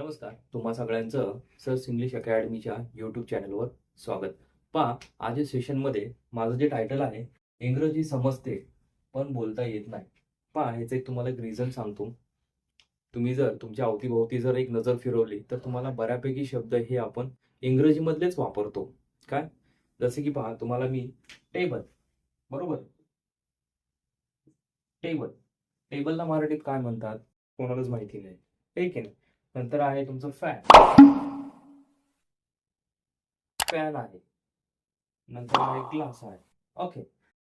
नमस्कार तुम्हा सगळ्यांचं सर्स इंग्लिश अकॅडमीच्या यूट्यूब चॅनलवर स्वागत. पहा आज सेशनमध्ये माझं जे टायटल आहे इंग्रजी समजते पण बोलता येत नाही. पहा ह्याचं एक तुम्हाला एक रिझन सांगतो. तुम्ही जर तुमच्या अवतीभोवती जर एक नजर फिरवली तर तुम्हाला बऱ्यापैकी शब्द हे आपण इंग्रजीमधलेच वापरतो. काय? जसे की पहा तुम्हाला मी टेबल बरोबर? टेबल टेबलला मराठीत काय म्हणतात? कोणालाच माहिती नाही. ठीक आहे ना? नंतर आहे तुमचं फॅन फॅन आहे. नंतर आहे ग्लास आहे. ओके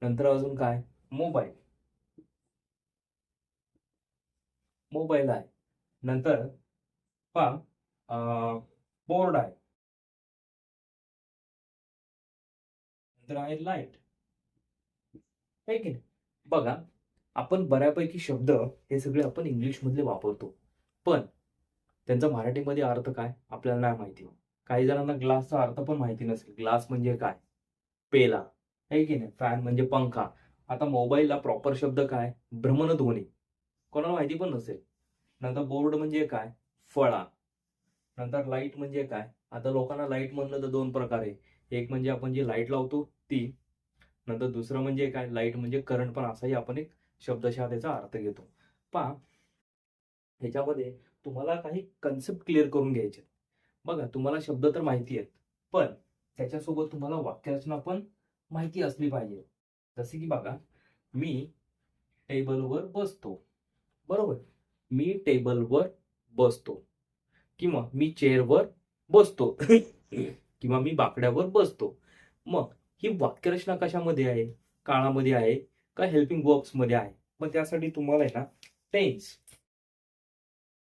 नंतर अजून काय? मोबाईल मोबाईल आहे. नंतर पा बोर्ड आहे. नंतर आहे लाइट आहे की नाही? बघा आपण बऱ्यापैकी शब्द हे सगळे आपण इंग्लिश मधले वापरतो. पण त्यांचा मराठीमध्ये अर्थ काय? आपल्याला नाही माहिती हो. काही जणांना ग्लासचा अर्थ पण माहिती नसेल. ग्लास म्हणजे काय? पेला. आहे की नाही? फॅन म्हणजे पंखा. आता मोबाईलला प्रॉपर शब्द काय? भ्रमणध्वनी. कोणाला माहिती पण नसेल. नंतर बोर्ड म्हणजे काय? फळा. नंतर लाइट म्हणजे काय? आता लोकांना लाइट म्हणलं तर दोन प्रकार आहे. एक म्हणजे आपण जी लाइट लावतो ती. नंतर दुसरं म्हणजे काय? लाइट म्हणजे करंट पण असाही आपण एक शब्दशः त्याचा अर्थ घेतो. पहा. ह्याच्यामध्ये तुम्हाला काही कन्सेप्ट क्लिअर करून घ्यायचे बघा तुम्हाला शब्द तर माहिती आहेत पण त्याच्यासोबत तुम्हाला वाक्यरचना पण माहिती असली पाहिजे. जसे की बघा मी टेबलवर बसतो. बरोबर? मी टेबलवर बसतो. किंवा मी चेअरवर बसतो. किंवा मी बाकड्यावर बसतो. मग ही वाक्यरचना कशामध्ये आहे? काळामध्ये आहे का हेल्पिंग वर्ब्समध्ये आहे? मग त्यासाठी तुम्हाला आहे ना टेन्स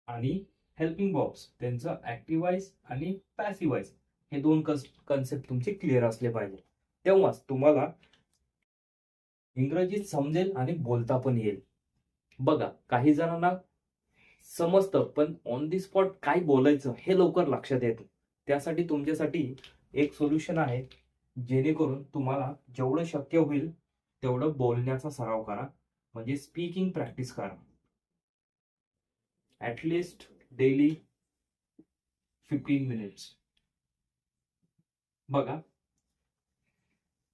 आणि हेल्पिंग बॉब्स त्यांचं ऍक्टिव्हाइज आणि पॅसिवाइज हे दोन कन्सेप्ट तुमचे क्लिअर असले पाहिजे. तेव्हाच तुम्हाला इंग्रजीत समजेल आणि बोलता पण येईल. बघा काही जणांना समजतं पण ऑन दी स्पॉट काय बोलायचं हे लवकर लक्षात येतं. त्यासाठी तुमच्यासाठी एक सोल्युशन आहे जेणेकरून तुम्हाला जेवढं शक्य होईल तेवढं बोलण्याचा सराव करा. म्हणजे स्पीकिंग प्रॅक्टिस करा. At least daily fifteen minutes बघा.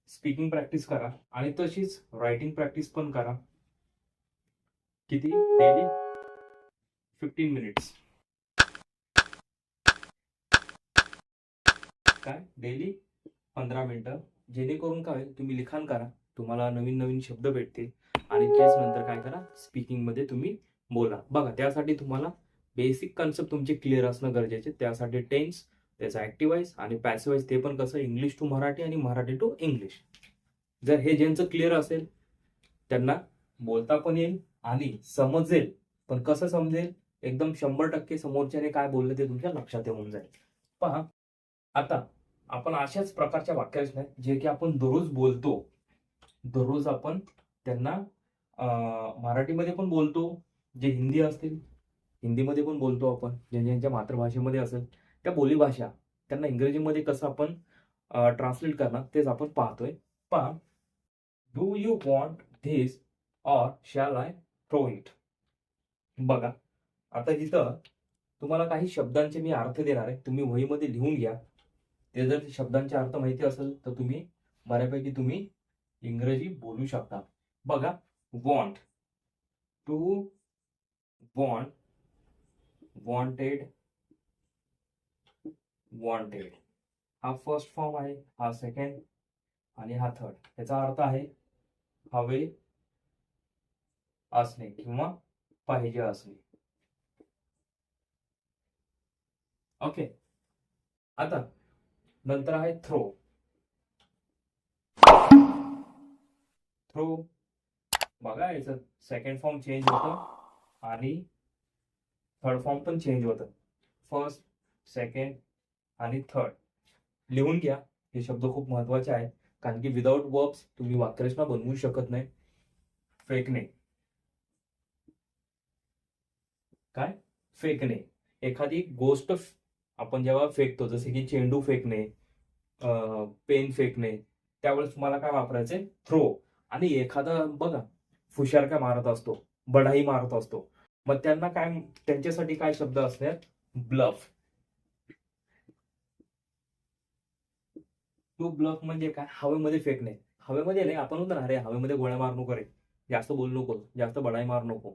स्पीकिंग प्रॅक्टिस करा आणि तशीच रायटिंग प्रॅक्टिस पण करा. किती? डेली फिफ्टीन मिनिट्स काय? डेली पंधरा मिनिटं. जेणेकरून काय होईल, तुम्ही लिखाण करा. तुम्हाला नवीन नवीन शब्द भेटतील. आणि तेच नंतर काय करा? स्पीकिंगमध्ये तुम्ही बोला. बघा त्यासाठी तुम्हाला बेसिक कन्सेप्ट तुमचे क्लिअर असणं गरजेचे. त्यासाठी टेन्स त्याचा ऍक्टिवाइज आणि पॅसिवाईज ते पण कसं इंग्लिश टू मराठी आणि मराठी टू इंग्लिश जर हे ज्यांचं क्लिअर असेल त्यांना बोलता पण येईल आणि समजेल. पण कसं समजेल? एकदम शंभर टक्के समोरच्याने काय बोललं ते तुमच्या लक्षात येऊन जाईल. पहा आता आपण अशाच प्रकारच्या वाक्यरचना जे की आपण दररोज बोलतो. दररोज आपण त्यांना मराठीमध्ये पण बोलतो जे हिंदी असतील हिंदीमध्ये पण बोलतो आपण ज्यांच्या ज्यांच्या मातृभाषेमध्ये असेल त्या बोलीभाषा त्यांना इंग्रजीमध्ये कसं आपण ट्रान्सलेट करणार तेच आपण पाहतोय. पहा do you want this or shall I throw it बघा आता इथं तुम्हाला काही शब्दांचे मी अर्थ देणार आहे तुम्ही वहीमध्ये लिहून घ्या. ते जर शब्दांचे अर्थ माहिती असेल तर तुम्ही बऱ्यापैकी तुम्ही इंग्रजी बोलू शकता. बघा want to want wanted wanted. हा फर्स्ट फॉर्म आहे हा सेकंड आणि हा थर्ड. याचा अर्थ आहे हवे असणे किंवा पाहिजे असणे. ओके. आता नंतर आहे थ्रो थ्रो बघा याचा सेकंड फॉर्म चेंज होतं. आणि थर्ड फॉर्म पण चेंज होतं. फर्स्ट सेकंड आणि थर्ड लिहून घ्या. हे शब्द खूप महत्त्वाचे आहेत. कारण की विदाऊट वर्ब्स तुम्ही वाक्यरचना बनवू शकत नाही. फेकणे काय? फेकणे एखादी गोष्ट आपण जेव्हा फेकतो जसे की चेंडू फेकणे पेन फेकणे त्यावेळेस तुम्हाला काय वापरायचे थ्रो आणि एखादा बघा फुशार काय मारत असतो. बढाई मारत असतो. मग त्यांना काय त्यांच्यासाठी काय शब्द असणार? ब्लफ. टू ब्लफ म्हणजे काय? हवेमध्ये फेकणे. हवेमध्ये नाही आपण म्हणतो ना अरे हवेमध्ये गोळ्या मार नको रे. जास्त बोलू नको. जास्त बढाई मार नको.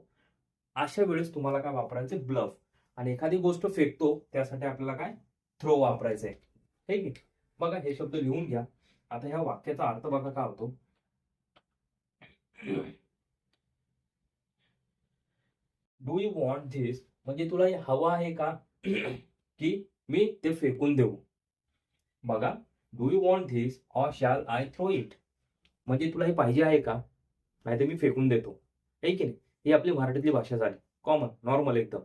अशा वेळेस तुम्हाला काय वापरायचं ब्लफ. आणि एखादी गोष्ट फेकतो त्यासाठी आपल्याला काय? थ्रो वापरायचं आहे बघा हे शब्द लिहून घ्या. आता ह्या वाक्याचा अर्थ बघा काय होतो? डू यू वॉन्ट धिस म्हणजे तुला हे हवं आहे का? की मी ते फेकून देऊ. बघा do you want this or shall I throw it म्हणजे तुला हे पाहिजे आहे का? नाही तर मी फेकून देतो. हे की नाही? ही आपली मराठीतली भाषा झाली. कॉमन नॉर्मल एकदम.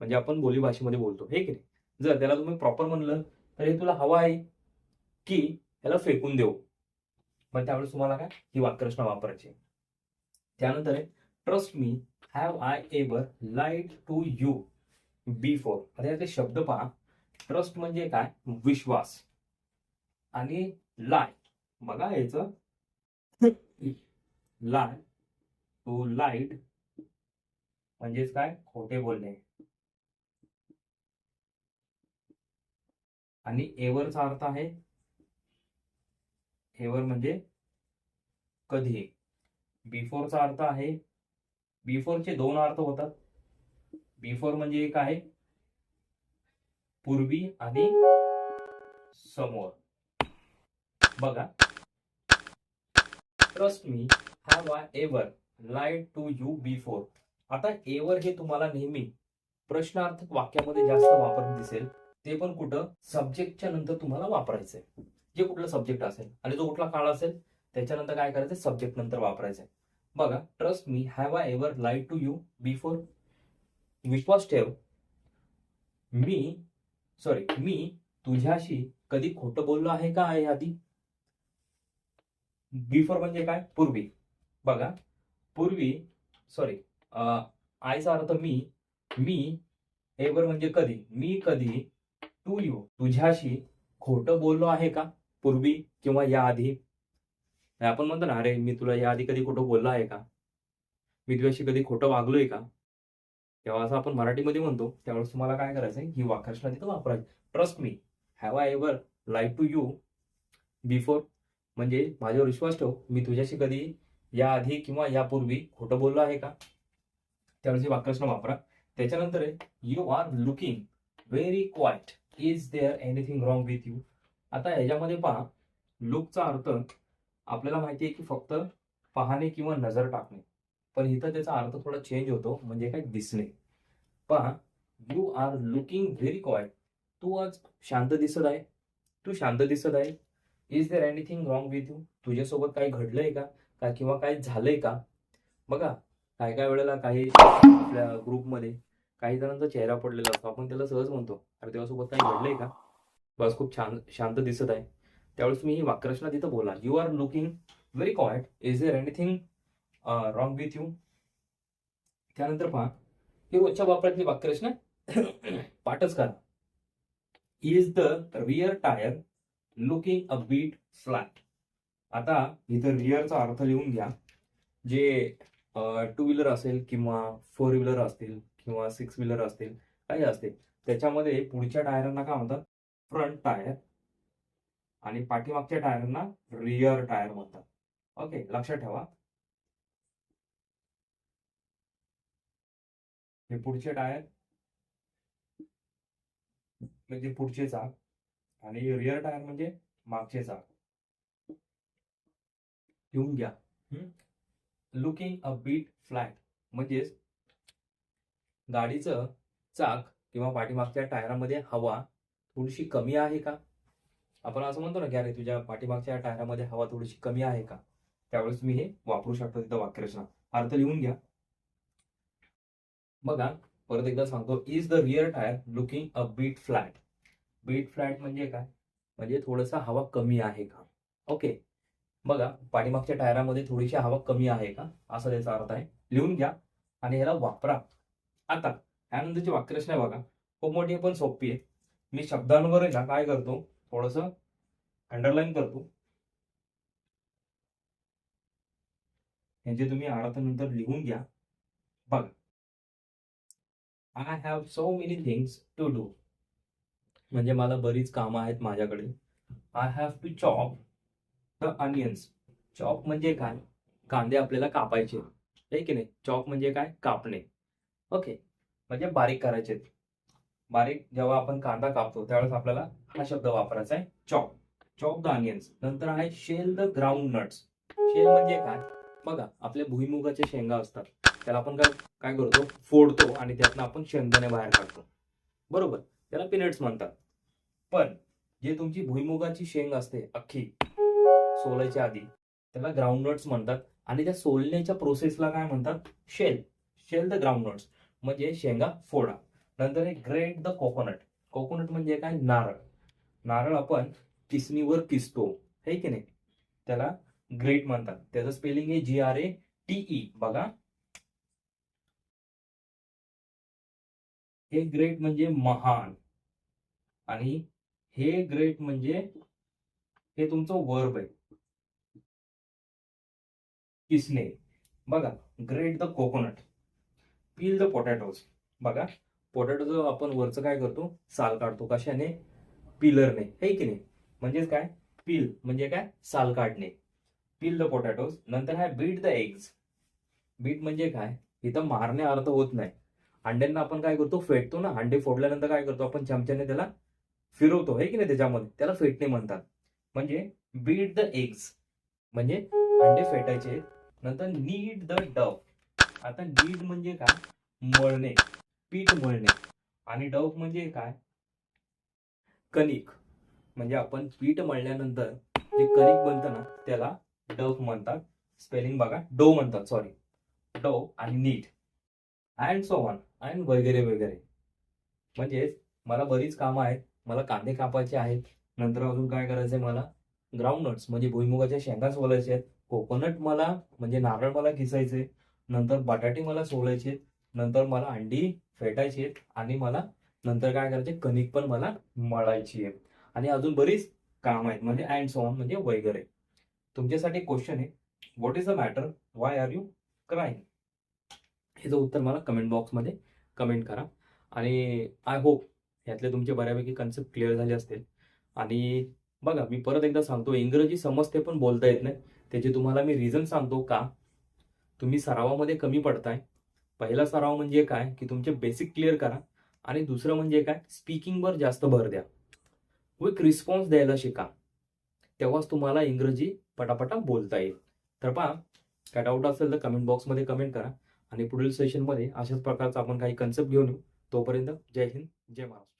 म्हणजे आपण बोली भाषेमध्ये बोलतो. हे की नाही? जर त्याला तुम्ही प्रॉपर म्हणलं तर हे तुला हवं आहे की याला फेकून देऊ. मग त्यावेळेस तुम्हाला काय? ही वाक्यरचना वापरायची त्यानंतर आहे trust me have I ever lied to you before आता याचे शब्द पहा. ट्रस्ट म्हणजे काय? विश्वास. आणि लाय बघा याचं. लाय टू लाइट म्हणजेच काय? खोटे बोलणे. आणि एवरचा अर्थ आहे एवर म्हणजे कधी बिफोरचा अर्थ आहे बिफोरचे दोन अर्थ होतात. बिफोर म्हणजे एक आहे. पूर्वी आणि समोर. बघा. Trust me have I ever lied to you before आता एवर हे तुम्हाला नेहमी प्रश्नार्थक वाक्यामध्ये जास्त वापर दिसेल. ते पण कुठं? सब्जेक्टच्या नंतर तुम्हाला वापरायचंय. जे कुठलं सब्जेक्ट असेल आणि जो कुठला काळ असेल त्याच्यानंतर काय करायचं सब्जेक्ट नंतर वापरायचंय. बघा trust me have I ever lied to you before विश्वास ठेव. मी सॉरी मी तुझ्याशी कधी खोटं बोललो आहे का आहे आधी? बिफोर म्हणजे काय? पूर्वी. बघा पूर्वी सॉरी आयचा अर्थ मी मी एवर म्हणजे कधी? मी कधी टू यू तुझ्याशी खोटं बोललो आहे का? पूर्वी किंवा या आधी आपण म्हणतो ना अरे मी तुला या आधी कधी खोटं बोललो आहे का? मी तुझ्याशी कधी खोटं वागलोय का? तेव्हा असं आपण मराठीमध्ये म्हणतो त्यावेळेस तुम्हाला काय करायचं आहे ही वाकर्षणा तिथं वापरायची. Trust me have I ever lied to you before म्हणजे माझ्यावर विश्वास ठेव मी तुझ्याशी कधी या आधी किंवा यापूर्वी खोटं बोललो आहे का? त्यावेळेस ही वाक्यरचना वापरा. त्याच्यानंतर आहे you are looking very quiet is there anything wrong with you आता ह्याच्यामध्ये पहा लुकचा अर्थ आपल्याला माहिती आहे की फक्त पाहणे किंवा नजर टाकणे. पण इथं त्याचा अर्थ थोडा चेंज होतो म्हणजे काय दिसणे. पहा you are looking very quiet तू आज शांत दिसत आहे. तू शांत दिसत आहे. Is there anything wrong with you तुझ्यासोबत काही घडलंय का? काय किंवा काय झालंय का? बघा काय काय वेळेला काही आपल्या ग्रुपमध्ये काही जणांचा चेहरा पडलेला असतो. आपण त्याला सहज म्हणतो अरे तेव्हासोबत काही घडलंय का? बस खूप छान शांत दिसत आहे. त्यावेळेस तुम्ही ही वाक्यरचना तिथं बोला. You are looking very quiet is there anything wrong with you त्यानंतर पहा. ही रोजच्या वापरातली वाक्यरचना पाठच करा. Is the rear tyre looking a bit flat आता इथं रिअरचा अर्थ लिहून घ्या. जे टू व्हीलर असेल किंवा फोर व्हीलर असतील किंवा सिक्स व्हीलर असतील काही असतील त्याच्यामध्ये पुढच्या टायरांना काय म्हणतात? फ्रंट टायर आणि पाठीमागच्या टायरना रिअर टायर म्हणतात. ओके लक्षात ठेवा. हे पुढचे टायर म्हणजे पुढचे चाक आणि रिअर टायर म्हणजे मागचे चाक. घेऊन घ्या. लुकिंग अ बीट फ्लॅट म्हणजेच गाडीचं चाक किंवा पाठीमागच्या टायरामध्ये हवा थोडीशी कमी आहे का? आपण असं म्हणतो ना की अरे तुझ्या पाठीमागच्या टायरामध्ये हवा थोडीशी कमी आहे का? त्यावेळेस तुम्ही हे वापरू शकता तिथं वाक्यरचना. अर्थ लिहून घ्या. बघा परत एकदा सांगतो is the rear tyre looking a bit flat bit flat म्हणजे काय? म्हणजे थोडंसं हवा कमी आहे का? ओके बघा पाठीमागच्या टायरामध्ये थोडीशी हवा कमी आहे का? असा त्याचा अर्थ आहे. लिहून घ्या आणि ह्याला वापरा. आता त्यानंतरची वाक्यरचना बघा. खूप मोठी पण सोपी आहे. मी शब्दांवर काय करतो थोडस अंडरलाईन करतो. यांचे तुम्ही अर्थ नंतर लिहून घ्या. बघा. I have so many things to do म्हणजे मला बरीच कामं आहेत माझ्याकडे. I have to chop the onions chop म्हणजे काय? कांदे आपल्याला कापायचे. आहे की नाही? चॉप म्हणजे काय? कापणे. ओके म्हणजे बारीक करायचे. बारीक जेव्हा आपण कांदा कापतो त्यावेळेस आपल्याला हा शब्द वापरायचा आहे चॉप. चॉप द अनियन्स नंतर आहे shell the ground nuts. Shell म्हणजे काय? बघा आपल्या भुईमुगाच्या शेंगा असतात. त्याला आपण काय काय करतो? फोडतो आणि त्यातनं आपण शेंगदाणे बाहेर काढतो. बरोबर? त्याला पिनट्स म्हणतात. पण जे तुमची भुईमुगाची शेंग असते अख्खी सोलायच्या आधी त्याला ग्राउंड नट्स म्हणतात. आणि त्या सोलण्याच्या प्रोसेसला काय म्हणतात? Shell shell the ground nuts म्हणजे शेंगा फोडा. नंतर एक ग्रेट द कोकोनट. कोकोनट म्हणजे काय? नारळ. नारळ आपण किसणीवर किसतो. हे की नाही? त्याला ग्रेट म्हणतात. त्याचं स्पेलिंग आहे जी आर ए टीई बघा. हे ग्रेट म्हणजे महान. आणि हे ग्रेट म्हणजे हे तुमचं वर्ब आहे. किसणे. बघा. Grate the coconut. Peel the potatoes. बघा. पोटॅटोचं आपण वरचं काय करतो? साल काढतो. कशाने? पिलरने. हे की नाही? म्हणजेच काय? पील. म्हणजे काय? साल काढणे. पील द पोटॅटोज नंतर आहे बीट द एग्ज बीट म्हणजे काय? इथं मारणे अर्थ होत नाही. अंड्यांना आपण काय करतो? फेटतो ना. अंडे फोडल्यानंतर काय करतो? आपण चमच्याने त्याला फिरवतो. हे की नाही त्याच्यामध्ये? त्याला फेटणे म्हणतात. म्हणजे बीट द एग्ज म्हणजे अंडे फेटायचे. नंतर नीड द डव आता नीड म्हणजे काय? मळणे. पीठ मळणे आणि डव म्हणजे काय? कणिक. म्हणजे आपण पीठ मळल्यानंतर जे कणिक बनतं ना त्याला डव म्हणतात. स्पेलिंग बघा डो म्हणतात सॉरी डो आणि knead. And so on and वगैरे वगैरे. म्हणजेच मला बरीच कामं आहेत. मला कांदे कापायचे आहेत. नंतर अजून काय करायचंय मला? ग्राउंडनट्स म्हणजे भुईमुगाच्या शेंगा सोलायचे आहेत. कोकोनट मला म्हणजे नारळ मला किसायचे नंतर बटाटे मला सोलायचे नंतर मला अंडी फेटायची आहेत आणि मला नंतर काय करायचे कणिक पण मला मळायची आहे आणि अजून बरीच काम आहेत म्हणजे अँड सॉन म्हणजे वगैरे. तुमच्यासाठी क्वेश्चन आहे what is the matter why are you crying ह्याचं उत्तर मला कमेंट बॉक्समध्ये कमेंट करा. आणि आय होप ह्यातले तुमचे बऱ्यापैकी कन्सेप्ट क्लिअर झाले असतील. आणि बघा मी परत एकदा सांगतो इंग्रजी समजते पण बोलता येत नाही. त्याचे तुम्हाला मी रिझन सांगतो का? तुम्ही सरावामध्ये कमी पडताय. पहिला सराव म्हणजे काय? की तुमचे बेसिक क्लिअर करा. आणि दुसरं म्हणजे काय? स्पीकिंगवर जास्त भर द्या. क्विक रिस्पॉन्स द्यायला शिका. तेव्हाच तुम्हाला इंग्रजी पटापटा बोलता येईल. तर पहा काय डाऊट असेल तर कमेंट बॉक्समध्ये कमेंट करा. आणि पुढील सेशनमध्ये अशाच प्रकारचा आपण काही कन्सेप्ट घेऊन येऊ. तोपर्यंत जय हिंद जय महाराष्ट्र.